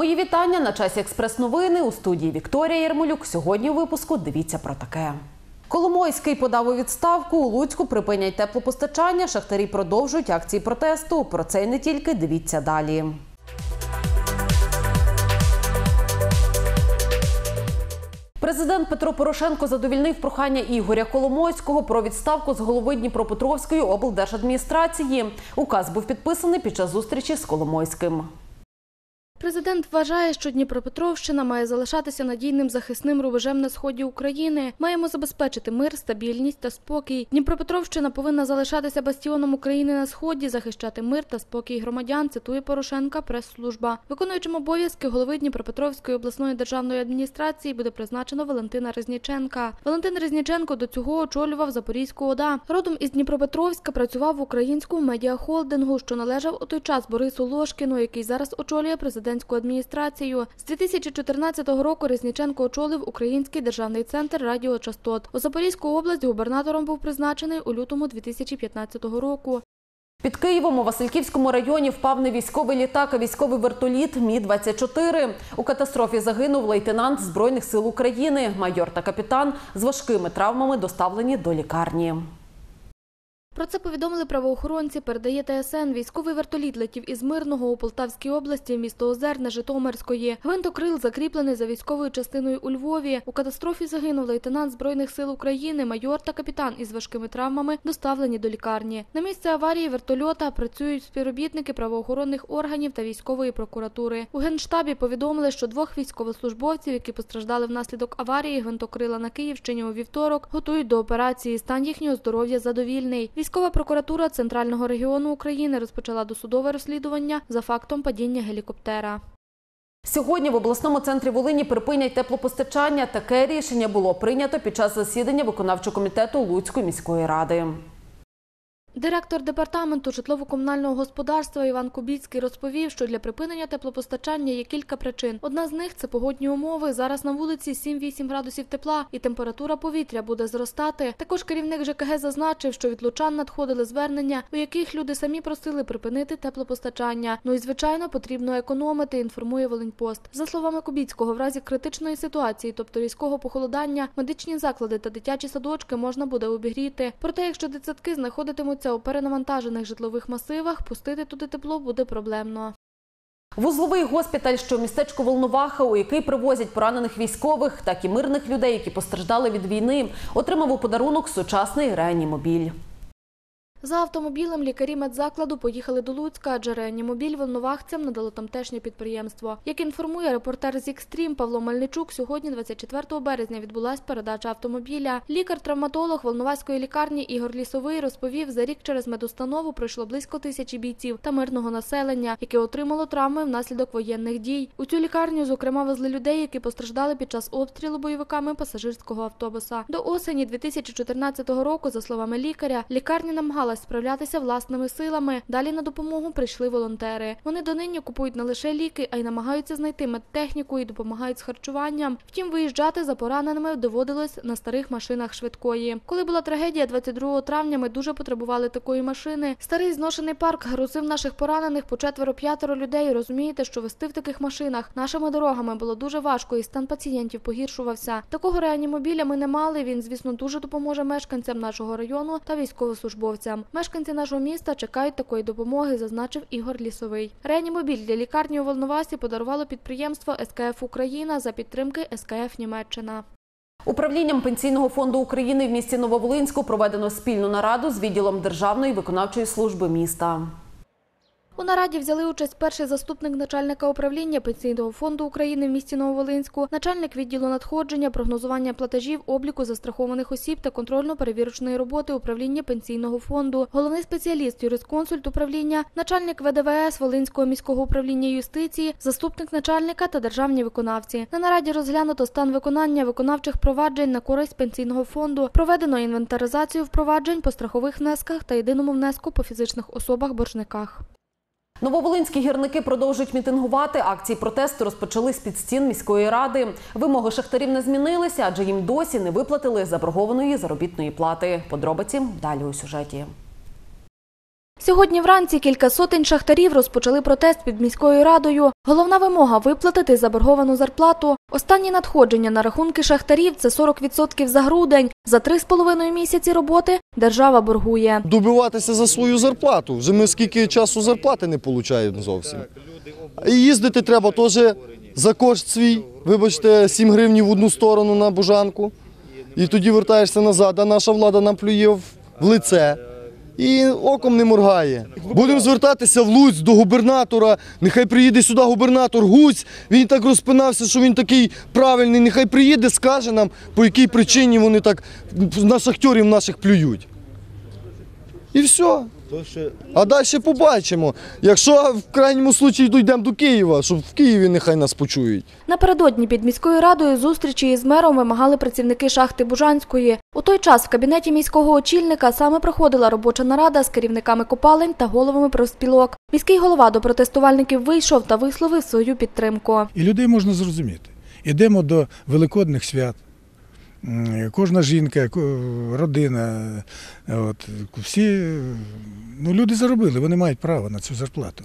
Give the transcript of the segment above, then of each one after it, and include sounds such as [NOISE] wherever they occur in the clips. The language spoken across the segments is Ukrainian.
Мої вітання на часі експрес-новини у студії Вікторія Єрмолюк. Сьогодні у випуску дивіться про таке. Коломойський подав у відставку. У Луцьку припинять теплопостачання. Шахтарі продовжують акції протесту. Про це й не тільки дивіться далі. Президент Петро Порошенко задовільнив прохання Ігоря Коломойського про відставку з голови Дніпропетровської облдержадміністрації. Указ був підписаний під час зустрічі з Коломойським. Президент вважає, що Дніпропетровщина має залишатися надійним захисним рубежем на сході України. Маємо забезпечити мир, стабільність та спокій. Дніпропетровщина повинна залишатися бастіоном України на сході, захищати мир та спокій громадян. Цитує Порошенка прес-служба. Виконуючим обов'язки голови Дніпропетровської обласної державної адміністрації буде призначено Валентина Резніченка. Валентин Резніченко до цього очолював Запорізьку ОДА. Родом із Дніпропетровська працював в українському медіахолдингу, що належав у той час Борису Ложкіну, який зараз очолює президент президентську адміністрацію. З 2014 року Резніченко очолив Український державний центр радіочастот. У Запорізьку область губернатором був призначений у лютому 2015 року. Під Києвом у Васильківському районі впав не військовий літак, а військовий вертоліт Мі-24. У катастрофі загинув лейтенант Збройних сил України. Майор та капітан з важкими травмами доставлені до лікарні. Про це повідомили правоохоронці. Передає ТСН. Військовий вертоліт летів із Мирного у Полтавській області, місто Озерне, Житомирської. Гвинтокрил закріплений за військовою частиною у Львові. У катастрофі загинув лейтенант Збройних сил України, майор та капітан із важкими травмами, доставлені до лікарні. На місці аварії вертольота працюють співробітники правоохоронних органів та військової прокуратури. У генштабі повідомили, що двох військовослужбовців, які постраждали внаслідок аварії гвинтокрила на Київщині у вівторок, готують до операції. Стан їхнього здоров'я задовільний. Військова прокуратура Центрального регіону України розпочала досудове розслідування за фактом падіння гелікоптера. Сьогодні в обласному центрі Волині припинять теплопостачання. Таке рішення було прийнято під час засідання виконавчого комітету Луцької міської ради. Директор департаменту житлово-комунального господарства Іван Кубіцький розповів, що для припинення теплопостачання є кілька причин. Одна з них це погодні умови. Зараз на вулиці 7-8 градусів тепла і температура повітря буде зростати. Також керівник ЖКГ зазначив, що від лучан надходили звернення, у яких люди самі просили припинити теплопостачання. Ну і звичайно потрібно економити. Інформує Волиньпост. За словами Кубіцького, в разі критичної ситуації, тобто військового похолодання, медичні заклади та дитячі садочки можна буде обігріти. Проте, якщо дитсадки знаходитимуться у перенавантажених житлових масивах, пустити туди тепло буде проблемно. Вузловий госпіталь, що в містечку Волноваха, у який привозять поранених військових, так і мирних людей, які постраждали від війни, отримав у подарунок сучасний реанімобіль. За автомобілем лікарі медзакладу поїхали до Луцька, адже реанімобіль волновахцям надало тамтешнє підприємство. Як інформує репортер з «Ікстрім» Павло Мельничук, сьогодні, 24 березня, відбулась передача автомобіля. Лікар-травматолог Волноваської лікарні Ігор Лісовий розповів, за рік через медустанову пройшло близько тисячі бійців та мирного населення, яке отримало травми внаслідок воєнних дій. У цю лікарню, зокрема, везли людей, які постраждали під час обстрілу бойовиками пасажирського автобуса. До осені 2014 року, за словами лікаря, лікарня намагалася справлятися власними силами. Далі на допомогу прийшли волонтери. Вони донині купують не лише ліки, а й намагаються знайти медтехніку і допомагають з харчуванням. Втім, виїжджати за пораненими доводилось на старих машинах швидкої. Коли була трагедія 22 травня, ми дуже потребували такої машини. Старий зношений парк грузив наших поранених по четверо-п'ятеро людей. Розумієте, що вести в таких машинах нашими дорогами було дуже важко, і стан пацієнтів погіршувався. Такого реанімобіля ми не мали. Він, звісно, дуже допоможе мешканцям нашого району та військовослужбовцям. Мешканці нашого міста чекають такої допомоги, зазначив Ігор Лісовий. Реанімобіль для лікарні у Волновасі подарувало підприємство СКФ Україна за підтримки СКФ Німеччина. Управлінням Пенсійного фонду України в місті Нововолинську проведено спільну нараду з відділом Державної виконавчої служби міста. У нараді взяли участь перший заступник начальника управління Пенсійного фонду України в місті Нововолинську, начальник відділу надходження, прогнозування платежів, обліку застрахованих осіб та контрольно-перевірочної роботи управління Пенсійного фонду, головний спеціаліст, юрисконсульт управління, начальник ВДВС Волинського міського управління юстиції, заступник начальника та державні виконавці. На нараді розглянуто стан виконання виконавчих проваджень на користь пенсійного фонду, проведено інвентаризацію впроваджень по страхових внесках та єдиному внеску по фізичних особах-боржниках. Нововолинські гірники продовжують мітингувати. Акції протесту розпочались під стін міської ради. Вимоги шахтарів не змінилися, адже їм досі не виплатили заборгованої заробітної плати. Подробиці далі у сюжеті. Сьогодні вранці кілька сотень шахтарів розпочали протест під міською радою. Головна вимога виплатити заборговану зарплату. Останні надходження на рахунки шахтарів це 40% за грудень. За три з половиною місяці роботи держава боргує. добиватися за свою зарплату. Вже ми скільки часу зарплати не отримуємо зовсім. І їздити треба теж за кошт свій. Вибачте, 7 гривень в одну сторону на бужанку. І тоді вертаєшся назад, а наша влада нам плює в в лице. І оком не моргає. Будемо звертатися в Луць до губернатора. Нехай приїде сюди губернатор Гуць. Він так розпинався, що він такий правильний. Нехай приїде, скаже нам, по якій причині вони так на шахтьорів наших плюють. І все. А далі побачимо. Якщо в крайньому случаї дійдемо до Києва, щоб в Києві нехай нас почують. Напередодні під міською радою зустрічі із мером вимагали працівники шахти Бужанської. У той час в кабінеті міського очільника саме проходила робоча нарада з керівниками копалень та головами профспілок. Міський голова до протестувальників вийшов та висловив свою підтримку. І людей можна зрозуміти. Ідемо до великодних свят. Кожна жінка, родина, от, всі ну, люди заробили, вони мають право на цю зарплату.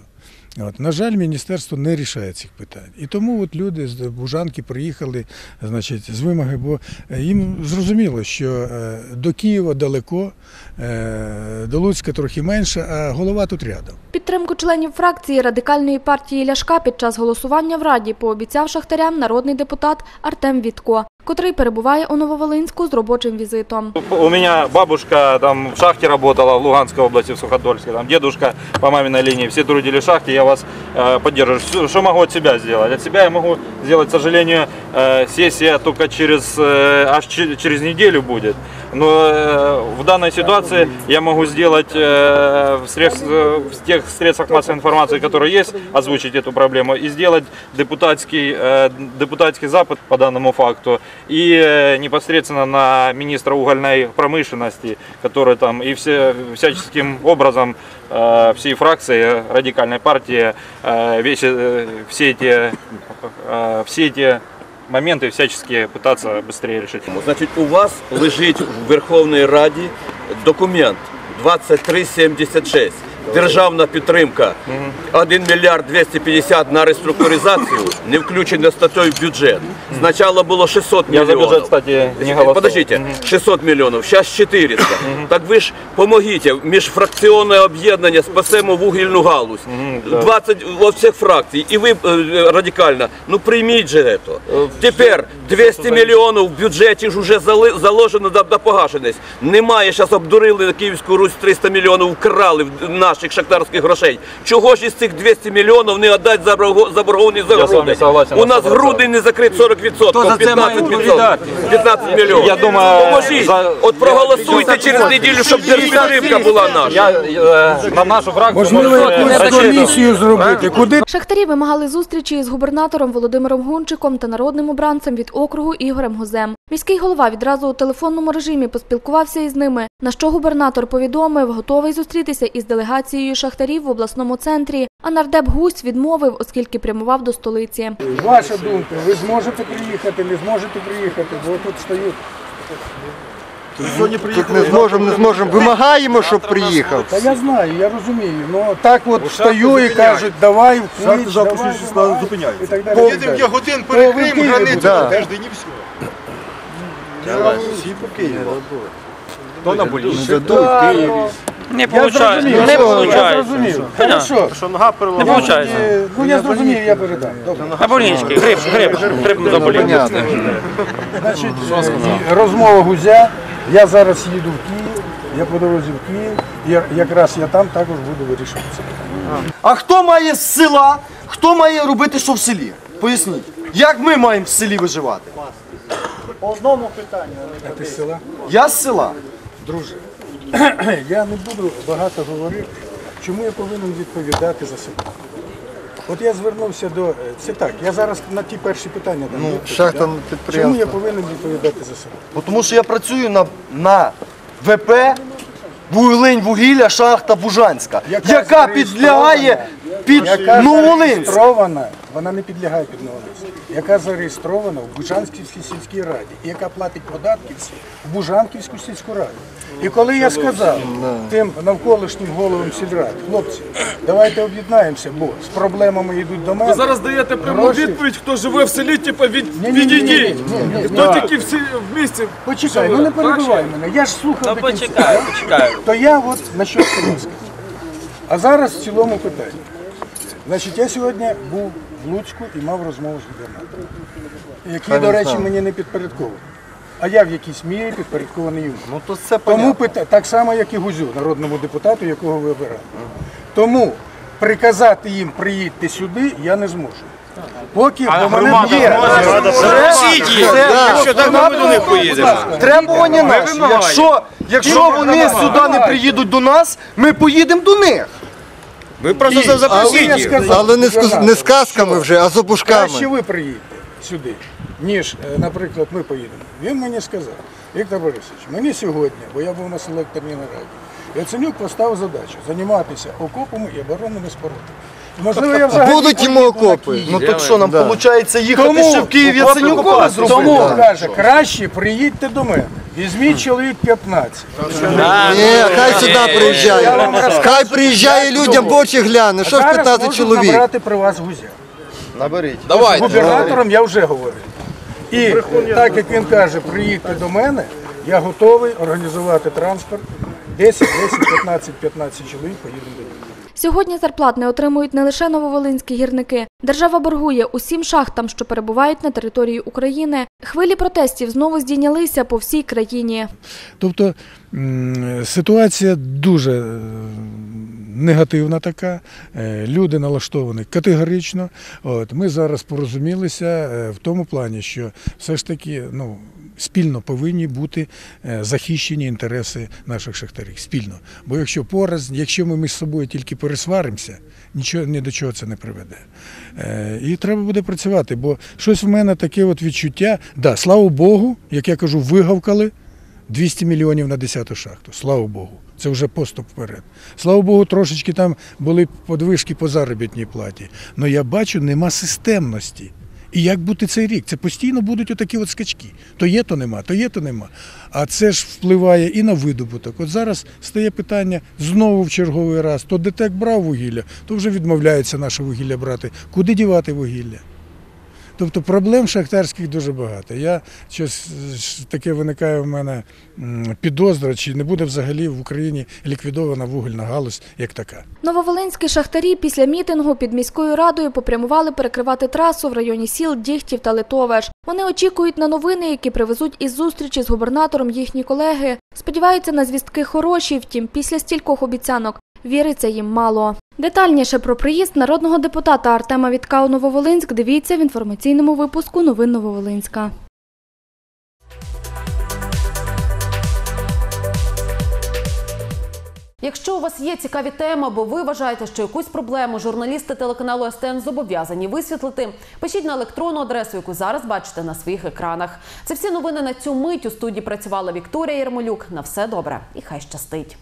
От, на жаль, міністерство не рішає цих питань. І тому от люди з Бужанки приїхали значить, з вимоги, бо е, їм зрозуміло, що е, до Києва далеко, е, до Луцька трохи менше, а голова тут рядом. Підтримку членів фракції радикальної партії Ляшка під час голосування в Раді пообіцяв шахтарям народний депутат Артем Вітко, котрий перебуває у Нововолинську з робочим візитом. У меня бабушка там в шахте работала в Луганской области, в Суходольске. Там дедушка по маминой линии. Все трудили в шахте. Я вас э, поддерживаю. Что, что могу от себя сделать? От себя я могу сделать, к сожалению, э, сессия только через, э, аж че- через неделю будет. Но э, в данной ситуации я могу сделать э, в, средств- э, в тех средствах массовой информации, которые есть, озвучить эту проблему и сделать депутатский, депутатский запад по данному факту и непосредственно на министра угольной промышленности, который там и все, всяческим образом всей фракции радикальной партии весь, все эти все эти моменты всячески пытаться быстрее решить. Значить, у вас лежить в Верховній Раді документ 2376. Державна підтримка 1 мільярд 250 на реструктуризацію не включено статтею в бюджет. Спочатку було 600 Я за мільйонів. бюджет, кстати, не голосовал. Подождите, 600 мільйонів, зараз 400. Так ви ж помогите, міжфракціонне об'єднання спасемо вугільну галузь. 20 во всіх фракцій, і ви е, радикально, ну прийміть же це. Тепер 200 мільйонів в бюджеті ж вже заложено до, до погашеність. Немає, зараз обдурили Київську Русь 300 мільйонів, вкрали в наших шахтарських грошей. Чого ж із цих 200 мільйонів не віддати заборго- заборгованість за Я з вами грудень? согласен У на нас 100%. грудень не закрит 40%, 15 15 мільйонів. Я думаю, Поможіть, за- от проголосуйте через неділю, щоб держпідтримка була наша. Я э, на нашу фракцию Можливо, может, э, якусь рассчитываю. комісію зробити. Куди Шахтарі вимагали зустрічі із губернатором Володимиром Гунчиком та народним обранцем від округу Ігорем Гузем. Міський голова відразу у телефонному режимі поспілкувався із ними. На що губернатор повідомив, готовий зустрітися із делегацією шахтарів в обласному центрі. А нардеп Гусь відмовив, оскільки прямував до столиці. Ваша думка, ви зможете приїхати, не зможете приїхати, бо тут стають. Тут не зможемо, не зможемо. Вимагаємо, щоб приїхав. Та я знаю, я розумію. Ну так от стою і кажуть, давай в Київ, давай, зупиняють. І так далі. і так годин перекрив границю Да. тиждень і все. Не Я получается. зрозумів, Не я получается. зрозумів. Хорошо. Не получается. Е, Ну я зрозумів, я передам. Добре. На больничке. Гриб, гриб, гриб заболел. Понятно. Значить, е, розмова гузя. Я зараз їду в Київ, я по дорозі в Київ, і якраз я там також буду вирішувати це питання. А хто має з села, хто має робити, що в селі? Поясніть. Як ми маємо в селі виживати? А ти з села? Я з села. Друже, [CLEARS THROAT] я не буду багато говорити, чому я повинен відповідати за себе. От я звернувся до. Це так, я зараз на ті перші питання дам. відповідь, шахта да? Чому я повинен відповідати за себе? Бо Тому що я працюю на, на ВП Вуглинь вугілля, шахта Бужанська, Яка яка підлягає під яка зареєстрована, вона не підлягає під Новолинськ, яка зареєстрована в Бужанківській сільській раді, і яка платить податки всі в Бужанківську сільську раду. І коли я сказав тим навколишнім головам сільрад, хлопці, давайте об'єднаємося, бо з проблемами йдуть до мене. Ви зараз даєте пряму Гроші- відповідь, хто живе в селі, типу від, відійдіть. Хто тільки в місті. Почекай, ну не перебивай мене. Я ж слухав Ну, до кінця. почекаю, почекаю. То я от на що хотів сказати. А зараз в цілому питання. Значить, я сьогодні був в Луцьку і мав розмову з губернатором, який, до речі, мені не підпорядкований. А я в якійсь мірі підпорядкований йому. Ну то це Тому пита... так само, як і Гузю, народному депутату, якого ви обирали. Тому приказати їм приїдьте сюди я не зможу. Поки до мене є. Якщо так ми до них поїдемо. Требування наші. Якщо, якщо вони сюди не приїдуть до нас, ми поїдемо до них. Ви просто І- але Але не з, не з казками вже, а з Краще опушками. ви приїдете сюди, ніж, е, наприклад, ми поїдемо. Він мені сказав, Віктор Борисович, мені сьогодні, бо я був на селекторній нараді, Яценюк поставив задачу займатися окопами і оборонними спорудами. Можливо, я взагалі Будуть йому окопи. Ну так що, нам Да. виходить їхати Тому- ще в Київ Яценюкова зробити? Тому каже, краще приїдьте до мене. Візьміть чоловік 15. Ні, хай сюди приїжджає. Хай приїжджає людям в очі гляне. Що ж Зараз 15 можу чоловік? набрати при вас гузя. Наберіть. З губернатором я вже говорив. І так як він каже, приїдьте до мене, я готовий організувати транспорт. 10, 10, 15, 15 чоловік поїдемо до нього. Сьогодні зарплат не отримують не лише нововолинські гірники. Держава боргує усім шахтам, що перебувають на території України. Хвилі протестів знову здійнялися по всій країні. Тобто ситуація дуже е, негативна така. Е, Люди налаштовані категорично. От, ми зараз порозумілися е, в тому плані, що все ж таки ну, спільно повинні бути е, захищені інтереси наших шахтарів. Спільно. Бо якщо порознь, якщо ми між собою тільки пересваримося, нічого ні до чого це не приведе. Е, І треба буде працювати, бо щось в мене таке от відчуття. Да, слава Богу, як я кажу, вигавкали. 200 мільйонів на 10-ту шахту. Слава Богу. Це вже поступ вперед. Слава Богу, трошечки там були подвижки по заробітній платі. Але я бачу, нема системності. І як бути цей рік? Це постійно будуть отакі от скачки. То є, то нема, то є, то нема. А це ж впливає і на видобуток. От зараз стає питання знову в черговий раз. То ДТЕК брав вугілля, то вже відмовляється наше вугілля брати. Куди дівати вугілля? Тобто проблем шахтарських дуже багато. Я щось таке виникає в мене підозра, чи не буде взагалі в Україні ліквідована вугільна галузь як така. Нововолинські шахтарі після мітингу під міською радою попрямували перекривати трасу в районі сіл Дігтів та Литовеш. Вони очікують на новини, які привезуть із зустрічі з губернатором їхні колеги. Сподіваються на звістки хороші, втім, після стількох обіцянок віриться їм мало. Детальніше про приїзд народного депутата Артема Вітка у Нововолинськ дивіться в інформаційному випуску Новин Нововолинська. Якщо у вас є цікаві теми, або ви вважаєте, що якусь проблему журналісти телеканалу СТН зобов'язані висвітлити, пишіть на електронну адресу, яку зараз бачите на своїх екранах. Це всі новини на цю мить. У студії працювала Вікторія Єрмолюк. На все добре і хай щастить.